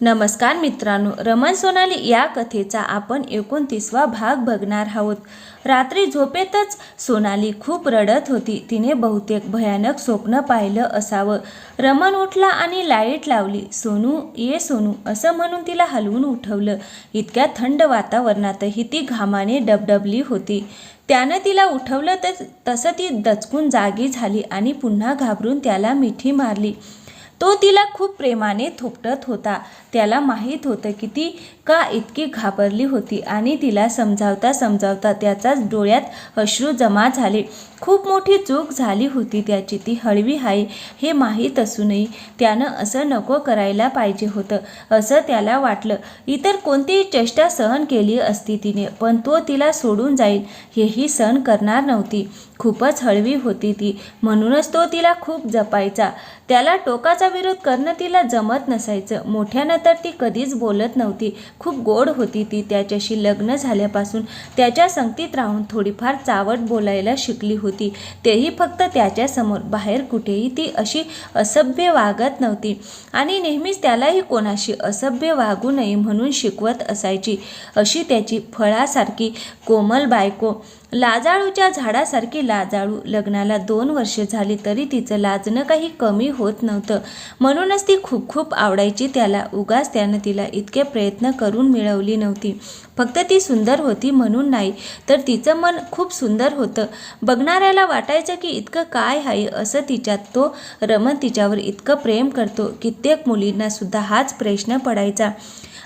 नमस्कार मित्रांनो रमण सोनाली या कथेचा आपण एकोणतीसवा भाग बघणार आहोत. रात्री झोपेतच सोनाली खूप रडत होती. तिने बहुतेक भयानक स्वप्न पाहिलं असावं. रमण उठला आणि लाइट लावली. सोनू ये सोनू असं म्हणून तिला हलवून उठवलं. इतक्या थंड वातावरणातही ती घामाने डबडबली होती. त्यानं तिला उठवलं तर तसं ती दचकून जागी झाली आणि पुन्हा घाबरून त्याला मिठी मारली. तो तिला खूप प्रेमाने थोपटत होता. त्याला माहीत होतं की ती का इतकी घाबरली होती आणि तिला समजावता समजावता त्याचाच डोळ्यात अश्रू जमा झाले. खूप मोठी चूक झाली होती त्याची. ती हळवी आहे हे माहीत असूनही त्यानं असं नको करायला पाहिजे होतं असं त्याला वाटलं. इतर कोणतीही चेष्टा सहन केली असती तिने पण तो तिला सोडून जाईल हेही सहन करणार नव्हती. खूपच हळवी होती ती. म्हणूनच तो तिला खूप जपायचा. त्याला टोकाचा विरोध करणं तिला जमत नसायचं. मोठ्यानं तर ती कधीच बोलत नव्हती. खूप गोड होती ती त्याच्याशी लग्न झाल्यापासून. त्याच्या संगतीत राहून थोडीफार चावट बोलायला शिकली होती. तेही फक्त त्याच्यासमोर बाहेर कुठेही ती अशी असभ्य वागत नव्हती. आणि नेहमीच त्यालाही कोणाशी असभ्य वागू नये म्हणून शिकवत असायची. अशी त्याची फळासारखी कोमल बायको. लाजाळूच्या झाडासारखी लाजाळू. लग्नाला दोन वर्ष झाली तरी तिचं लाजणं काही कमी होत नव्हतं. म्हणूनच ती खूप खूप आवडायची. त्याला उगाच त्यानं तिला इतके प्रयत्न करून मिळवली नव्हती. फक्त ती सुंदर होती म्हणून नाही तर तिचं मन खूप सुंदर होतं. बघणाऱ्याला वाटायचं की इतकं काय आहे असं तिच्यात तो रमण तिच्यावर इतकं प्रेम करतो. कित्येक मुलींना सुद्धा हाच प्रश्न पडायचा.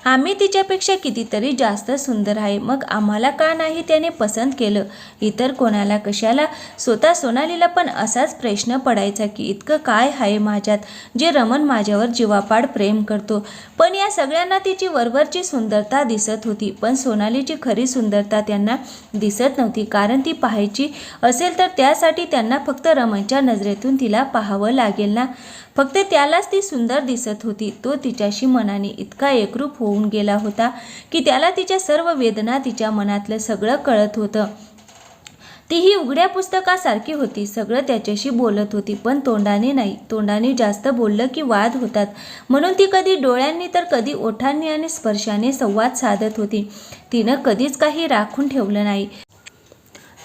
आम्ही तिच्यापेक्षा कितीतरी जास्त सुंदर आहे. मग आम्हाला का नाही त्याने पसंत केलं? इतर कोणाला कशाला? स्वतः सोनालीला पण असाच प्रश्न पडायचा की इतकं काय आहे माझ्यात जे रमण माझ्यावर जीवापाड प्रेम करतो. पण या सगळ्यांना तिची वरवरची सुंदरता दिसत होती. पण सोनालीची खरी सुंदरता त्यांना दिसत नव्हती. कारण ती पाहायची असेल तर त्यासाठी त्यांना फक्त रमणच्या नजरेतून तिला पाहावं लागेल ना. फक्त त्यालाच ती सुंदर दिसत होती. तो तिच्याशी मनाने इतका एकरूप होऊन गेला होता की त्याला तिच्या सर्व वेदना तिच्या मनातलं सगळं कळत होतं. ती ही उघड्या पुस्तकासारखी होती. सगळं त्याच्याशी बोलत होती. पण तोंडाने नाही. तोंडाने जास्त बोललं की वाद होतात. म्हणून ती कधी डोळ्यांनी तर कधी ओठांनी आणि स्पर्शाने संवाद साधत होती. तिनं कधीच काही राखून ठेवलं नाही.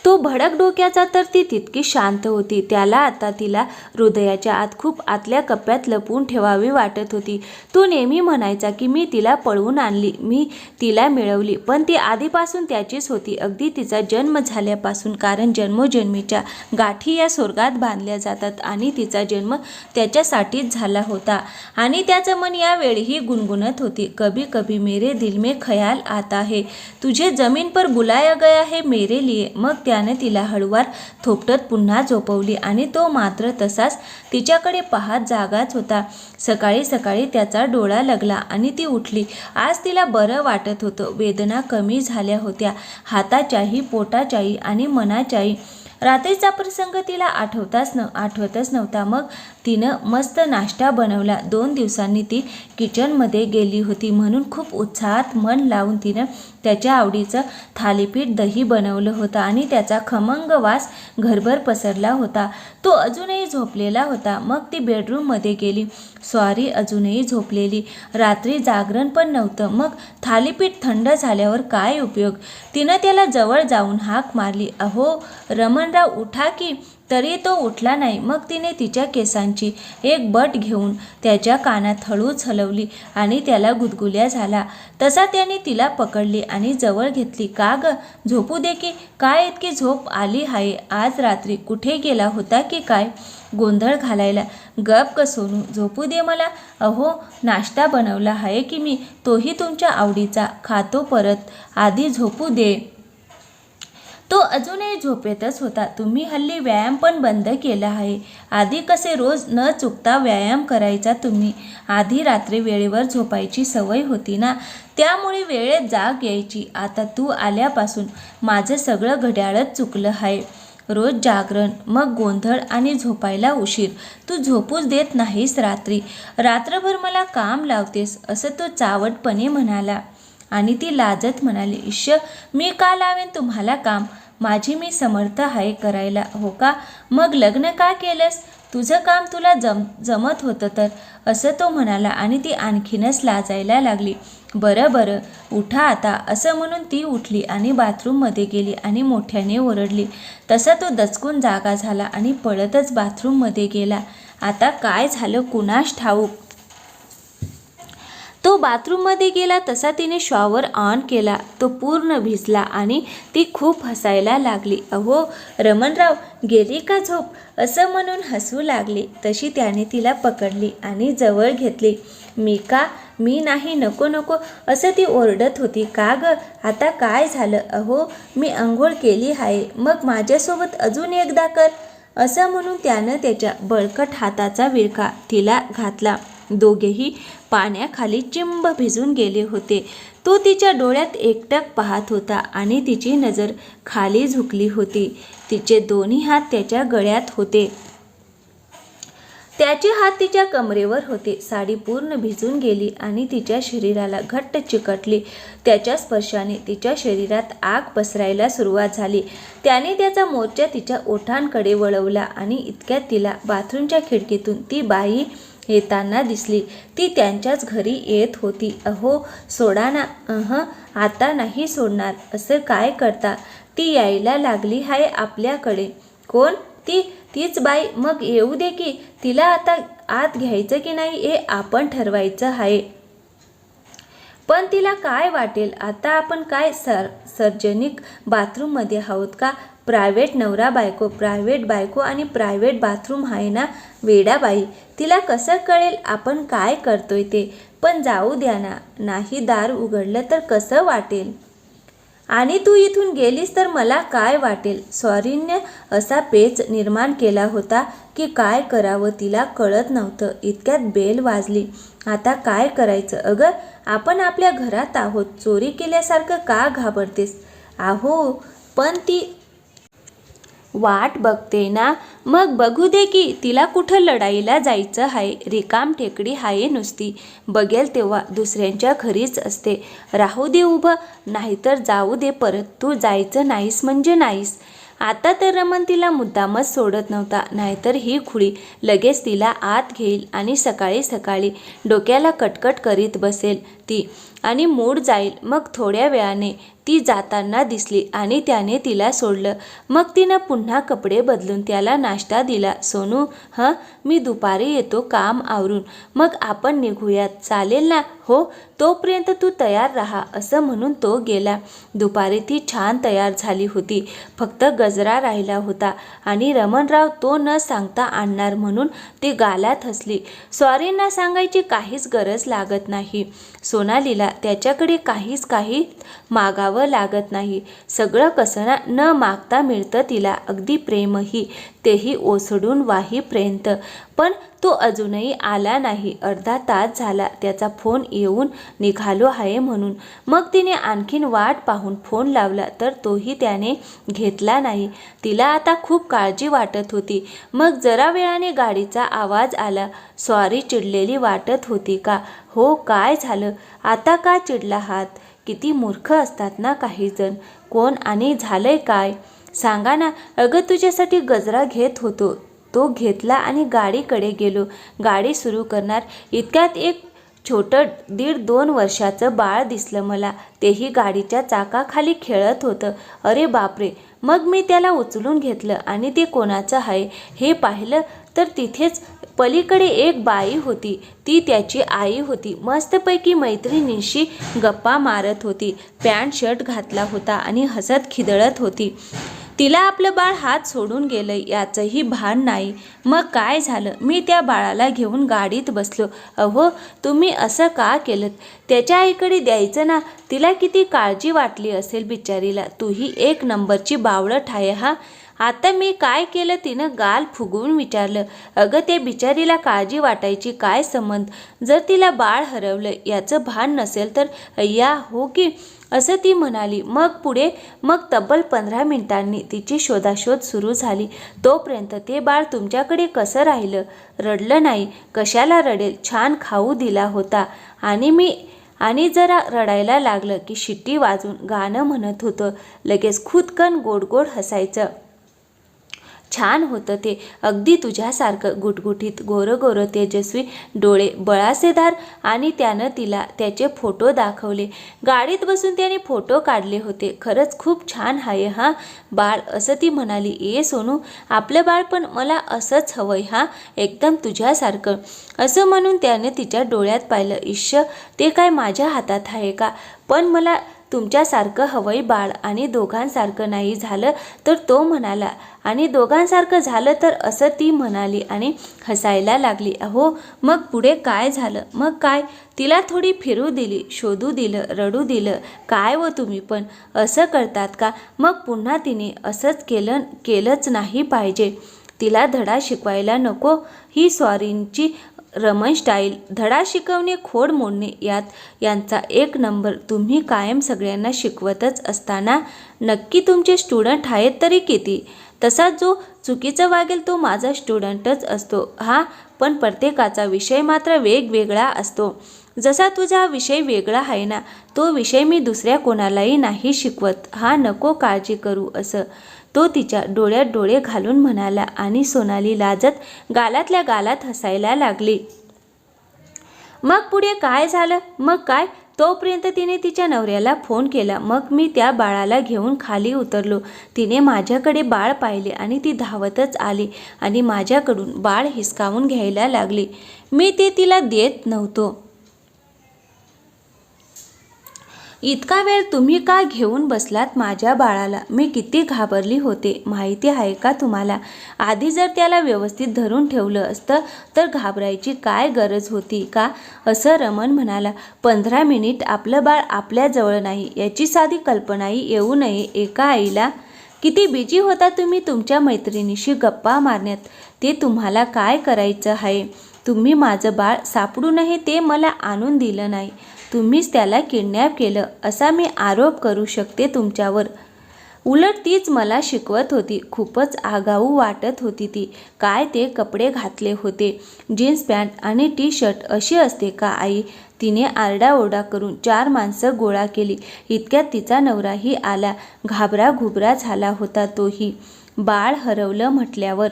तो भडक डोक्याचा तर ती तितकी शांत होती. त्याला आता तिला हृदयाच्या आत खूप आतल्या कप्प्यात लपवून ठेवावी वाटत होती. तो नेहमी म्हणायचा की मी तिला पळवून आणली. मी तिला मिळवली. पण ती आधीपासून त्याचीच होती. अगदी तिचा जन्म झाल्यापासून कारण जन्मोजन्मीच्या गाठी या स्वर्गात बांधल्या जातात आणि तिचा जन्म त्याच्यासाठीच झाला होता. आणि त्याचं मन यावेळीही गुणगुणत होती. कभी कभी मेरे दिल में खयाल आता है. तुझे जमीन पर बुलाया गया है मेरे लिए. मग त्याने तिला हळूवार थोपटत पुन्हा झोपवली आणि तो मात्र तसाच तिच्याकडे पाहत जागाच होता. सकाळी सकाळी त्याचा डोळा लागला आणि ती उठली. आज तिला बरं वाटत होतं. वेदना कमी झाल्या होत्या. हाताच्याही पोटाच्याही आणि मनाच्याही. रात्रीचा प्रसंग तिला आठवताच न आठवतच नव्हता. मग तिनं मस्त नाश्ता बनवला. दोन दिवसांनी ती किचनमध्ये गेली होती म्हणून खूप उत्साहात मन लावून तिनं त्याच्या आवडीचं थालीपीठ दही बनवलं होतं आणि त्याचा खमंग वास घरभर पसरला होता. तो अजूनही झोपलेला होता. मग ती बेडरूममध्ये गेली. स्वारी अजूनही झोपलेली. रात्री जागरण पण नव्हतं. मग थालीपीठ थंड झाल्यावर काय उपयोग? तिनं त्याला जवळ जाऊन हाक मारली. अहो रमणराव उठा की तरी तो उठला नाही. मग तिने तिच्या केसांची एक बट घेऊन त्याच्या कानात हळूच हलवली आणि त्याला गुदगुल्या झाला. तसा त्याने तिला पकडली आणि जवळ घेतली. का ग? झोपू दे की? काय इतकी झोप आली आहे? आज रात्री कुठे गेला होता की काय? गोंधळ घालायला. गप ग सोनू झोपू दे मला. अहो नाश्ता बनवला आहे की मी? तोही तुमच्या आवडीचा. खातो परत. आधी झोपू दे. तो अजूनही झोपेतच होता. तुम्ही हल्ली व्यायाम पण बंद केला आहे. आधी कसे रोज न चुकता व्यायाम करायचा तुम्ही? आधी रात्री वेळेवर झोपायची सवय होती ना? त्यामुळे वेळेत जाग यायची. आता तू आल्यापासून माझं सगळं घड्याळच चुकलं आहे. रोज जागरण मग गोंधळ आणि झोपायला उशीर. तू झोपूच देत नाहीस रात्री. रात्रभर मला काम लावतेस असं तो चावटपणे म्हणाला. आणि ती लाजत म्हणाली इश्य मी का लावेन तुम्हाला काम? माझी मी समर्थ आहे करायला. हो का? मग लग्न का केलंस? तुझं काम तुला जम जमत होतं तर असं तो म्हणाला आणि ती आणखीनच लाजायला लागली. बरं बरं उठा आता असं म्हणून ती उठली आणि बाथरूममध्ये गेली आणि मोठ्याने ओरडली. तसा तो दचकून जागा झाला आणि पळतच बाथरूममध्ये गेला. आता काय झालं? कुणाश ठाऊक? तो बाथरूममध्ये गेला तसा तिने शॉवर ऑन केला. तो पूर्ण भिजला आणि ती खूप हसायला लागली. अहो रमणराव गेली का झोप? असं म्हणून हसू लागली. तशी त्याने तिला पकडली आणि जवळ घेतली. मी का? मी नाही नको नको. असं ती ओरडत होती. का ग? आता काय झालं? अहो मी आंघोळ केली आहे. मग माझ्यासोबत अजून एकदा कर. असं म्हणून त्यानं त्याच्या बळकट हाताचा विळखा तिला घातला. दोघेही पाण्याखाली चिंब भिजून गेले होते. तो तिच्या डोळ्यात एकटक पाहत होता आणि तिची नजर खाली झुकली होती. तिचे दोन्ही हात त्याच्या गळ्यात होते. त्याचे हात तिच्या कमरेवर होते. साडी पूर्ण भिजून गेली आणि तिच्या शरीराला घट्ट चिकटली. त्याच्या स्पर्शाने तिच्या शरीरात आग पसरायला सुरुवात झाली. त्याने त्याचा मोर्चा तिच्या ओठांकडे वळवला आणि इतक्यात तिला बाथरूमच्या खिडकीतून ती बाई येताना दिसली. ती त्यांच्याच घरी येत होती. अहो सोडा ना. अह आता नाही सोडणार. असं काय करता? ती यायला लागली आहे आपल्याकडे. कोण? ती तीच बाई. मग येऊ दे की. तिला आता आत घ्यायचं की नाही हे आपण ठरवायचं आहे पण तिला काय वाटेल? आता आपण काय सर सर्जनिक बाथरूममध्ये आहोत का? प्रायव्हेट नवरा बायको प्रायव्हेट बायको आणि प्रायव्हेट बाथरूम आहे ना वेडाबाई? तिला कसं कळेल? आपण काय करतोय ते? पण जाऊ द्या ना नाही दार उघडलं तर कसं वाटेल? आणि तू इथून गेलीस तर मला काय वाटेल? सॉरीने असा पेच निर्माण केला होता की काय करावं तिला कळत नव्हतं. इतक्यात बेल वाजली. आता काय करायचं? अगं आपण आपल्या घरात आहोत. चोरी केल्यासारखं का घाबरतेस? आहो पण ती वाट बघते ना? मग बघू दे की तिला कुठं लढाईला जायचं आहे रिकाम टेकडी हाये नुसती. बघेल तेव्हा दुसऱ्यांच्या घरीच असते. राहू दे उभं. नाहीतर जाऊ दे परत. तू जायचं नाहीस म्हणजे नाहीस. आता तर रमन तिला मुद्दामच सोडत नव्हता. नाहीतर ही खुळी लगेच तिला आत घेईल आणि सकाळी सकाळी डोक्याला कटकट करीत बसेल ती. आणि मूड जाईल. मग थोड्या वेळाने ती जाताना दिसली आणि त्याने तिला सोडलं. मग तिनं पुन्हा कपडे बदलून त्याला नाश्ता दिला. सोनू हं मी दुपारी येतो काम आवरून. मग आपण निघूयात. चालेल ना? हो तोपर्यंत तू तयार राहा असं म्हणून तो गेला. दुपारी ती छान तयार झाली होती. फक्त गजरा राहिला होता आणि रमणराव तो न सांगता आणणार म्हणून ती गालात हसली. सॉरींना सांगायची काहीच गरज लागत नाही सोनालीला त्याच्याकडे काहीच काही मागावं लागत नाही. सगळं कसं न मागता मिळतं तिला. अगदी प्रेमही तेही ओसडून वाहीपर्यंत. पण तो अजूनही आला नाही. अर्धा तास झाला त्याचा फोन येऊन निघालो आहे म्हणून. मग तिने आणखीन वाट पाहून फोन लावला तर तोही त्याने घेतला नाही. तिला आता खूप काळजी वाटत होती. मग जरा वेळाने गाडीचा आवाज आला. सॉरी चिडलेली वाटत होती का? हो काय झालं? आता का चिडला हात? किती मूर्ख असतात ना काही जण कोण आणि झालंय काय? सांगा ना अगं तुझ्यासाठी गजरा घेत होतो. तो घेतला आणि गाडीकडे गेलो. गाडी सुरू करणार इतक्यात एक छोटं दीड दोन वर्षाचं बाळ दिसलं मला. तेही गाडीच्या चाकाखाली खेळत होतं. अरे बापरे! मग मी त्याला उचलून घेतलं आणि ते कोणाचं आहे? हे पाहिलं तर तिथेच पलीकडे एक बाई होती. ती त्याची आई होती. मस्तपैकी मैत्रिणींशी गप्पा मारत होती. पॅन्ट शर्ट घातला होता आणि हसत खिदळत होती. तिला आपलं बाळ हात सोडून गेलं याचंही भान नाही. मग काय झालं? मी त्या बाळाला घेऊन गाडीत बसलो. अहो तुम्ही असं का केलं त्याच्या आईकडे द्यायचं ना? तिला किती काळजी वाटली असेल बिचारीला. तूही एक नंबरची बावळं ठाय हा? आता मी काय केलं तिनं गाल फुगवून विचारलं अगं ते बिचारीला काळजी वाटायची काय संबंध? जर तिला बाळ हरवलं याचं भान नसेल तर अय्या हो की? असं ती म्हणाली. मग पुढे मग तब्बल पंधरा मिनिटांनी तिची शोधाशोध सुरू झाली. तोपर्यंत ते बाळ तुमच्याकडे कसं राहिलं? रडलं नाही. कशाला रडेल? छान खाऊ दिला होता. आणि मी आणि जरा रडायला लागलं की शिट्टी वाजून गाणं म्हणत होतं. लगेच खुदकन गोड गोड हसायचं. छान होतं ते. अगदी तुझ्यासारखं गुटगुटीत गोरं गोरं तेजस्वी डोळे बळासेदार आणि त्यानं तिला त्याचे फोटो दाखवले. गाडीत बसून त्याने फोटो काढले होते. खरंच खूप छान आहे हा. बाळ असं ती म्हणाली ए सोनू आपलं बाळ पण मला असंच हवंय हा. एकदम तुझ्यासारखं. असं म्हणून त्याने तिच्या डोळ्यात पाहिलं इश्य ते काय माझ्या हातात आहे का? पण मला तुमच्यासारखं हवंय बाळ आणि दोघांसारखं नाही झालं तर तो म्हणाला. आणि दोघांसारखं झालं तर असं ती म्हणाली आणि हसायला लागली. अहो मग पुढे काय झालं? मग काय? तिला थोडी फिरू दिली शोधू दिलं रडू दिलं. काय व तुम्ही पण? असं करतात का? मग पुन्हा तिने असंच केलं केलंच नाही पाहिजे. तिला धडा शिकवायला नको. ही स्वारींची रमण स्टाईल धडा शिकवणे खोड मोडणे यात यांचा एक नंबर. तुम्ही कायम सगळ्यांना शिकवतच असताना नक्की तुमचे स्टुडंट आहेत तरी किती? तसा जो चुकीचं वागेल तो माझा स्टुडंटच असतो. हा पण प्रत्येकाचा विषय मात्र वेगवेगळा असतो. जसा तुझा विषय वेगळा आहे ना तो विषय मी दुसऱ्या कोणालाही नाही शिकवत. हा नको काळजी करू असं. तो तिच्या डोळ्यात डोळे घालून म्हणाला आणि सोनाली लाजत गालातल्या गालात हसायला लागली. मग पुढे काय झालं? मग काय? तोपर्यंत तिने तिच्या नवऱ्याला फोन केला. मग मी त्या बाळाला घेऊन खाली उतरलो. तिने माझ्याकडे बाळ पाहिले आणि ती धावतच आली आणि माझ्याकडून बाळ हिसकावून घ्यायला लागली. मी ते तिला देत नव्हतो. इतका वेळ तुम्ही का घेऊन बसलात माझ्या बाळाला? मी किती घाबरली होते. माहिती आहे का तुम्हाला? आधी जर त्याला व्यवस्थित धरून ठेवलं असतं तर घाबरायची काय गरज होती का? असं रमण म्हणाला. पंधरा मिनिट आपलं बाळ आपल्याजवळ नाही. याची साधी कल्पनाही येऊ नये. एका आईला किती बिजी होता तुम्ही तुमच्या मैत्रिणीशी गप्पा मारण्यात? ते तुम्हाला काय करायचं आहे? तुम्ही माझं बाळ सापडू नये ते मला आणून दिलं नाही. तुम्हीच त्याला किडनॅप केलं असा मी आरोप करू शकते तुमच्यावर. उलट तीच मला शिकवत होती. खूपच आगाऊ वाटत होती ती. काय ते कपडे घातले होते? जीन्स पॅन्ट आणि टी शर्ट अशी असते का आई? तिने आरडाओरडा करून चार माणसं गोळा केली. इतक्यात तिचा नवराही आला. घाबरा घुबरा झाला होता तोही. बाळ हरवलं म्हटल्यावर.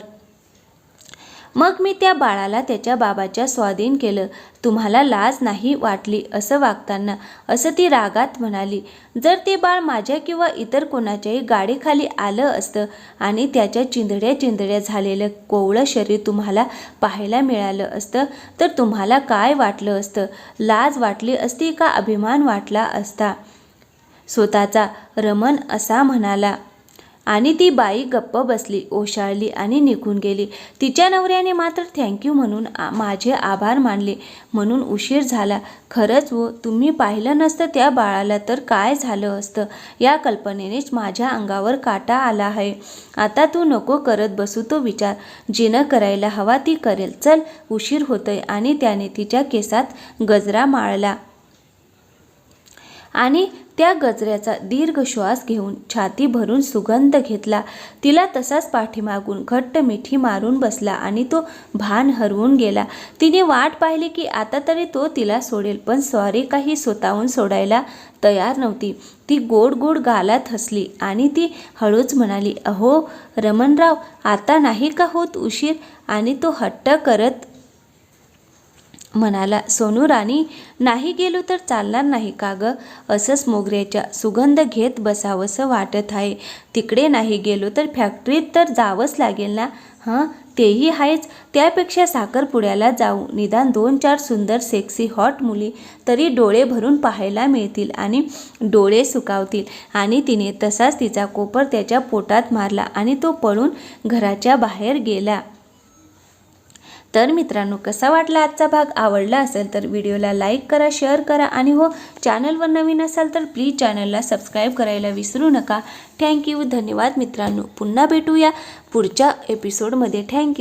मग मी त्या बाळाला त्याच्या बाबाच्या स्वाधीन केलं. तुम्हाला लाज नाही वाटली? असं वागताना असं ती रागात म्हणाली. जर ते बाळ माझ्या किंवा इतर कोणाच्याही गाडीखाली आलं असतं आणि त्याच्या चिंधड्या चिंधड्या झालेलं कोवळं शरीर तुम्हाला पाहायला मिळालं असतं तर तुम्हाला काय वाटलं असतं? लाज वाटली असती का? अभिमान वाटला असता? स्वतःचा रमण असा म्हणाला. आणि ती बाई गप्प बसली ओशाळली आणि निघून गेली. तिच्या नवऱ्याने मात्र थँक्यू म्हणून माझे आभार मानले. म्हणून उशीर झाला. खरंच व तुम्ही पाहिलं नसतं त्या बाळाला तर काय झालं असतं? या कल्पनेनेच माझ्या अंगावर काटा आला आहे. आता तू नको करत बसू तो विचार. जिनं करायला हवा ती करेल. चल उशीर होतोय. आणि त्याने तिच्या केसात गजरा माळला. आणि त्या गजऱ्याचा दीर्घ श्वास घेऊन छाती भरून सुगंध घेतला. तिला तसाच पाठीमागून घट्ट मिठी मारून बसला आणि तो भान हरवून गेला. तिने वाट पाहिली की आता तरी तो तिला सोडेल पण सॉरी काही स्वतःहून सोडायला तयार नव्हती. ती गोड गोड गालात हसली आणि ती हळूच म्हणाली अहो रमणराव आता नाही का होत उशीर? आणि तो हट्ट करत म्हणाला सोनू राणी नाही गेलो तर चालणार नाही का गं? असंच मोगऱ्याच्या सुगंध घेत बसावंसं वाटत आहे. तिकडे नाही गेलो तर फॅक्टरीत तर जावंच लागेल ना? हां? तेही आहेच. त्यापेक्षा साखरपुड्याला जाऊ. निदान दोन चार सुंदर सेक्सी हॉट मुली तरी डोळे भरून पाहायला मिळतील आणि डोळे सुकावतील. आणि तिने तसाच तिचा कोपर त्याच्या पोटात मारला आणि तो पळून घराच्या बाहेर गेला. तर मित्रांनो कसा वाटला आजचा भाग? आवडला असेल तर व्हिडिओला लाईक करा शेअर करा आणि हो चॅनलवर नवीन असाल तर प्लीज चॅनलला सबस्क्राईब करायला विसरू नका. थँक्यू. धन्यवाद मित्रांनो. पुन्हा भेटूया पुढच्या एपिसोडमध्ये थँक्यू.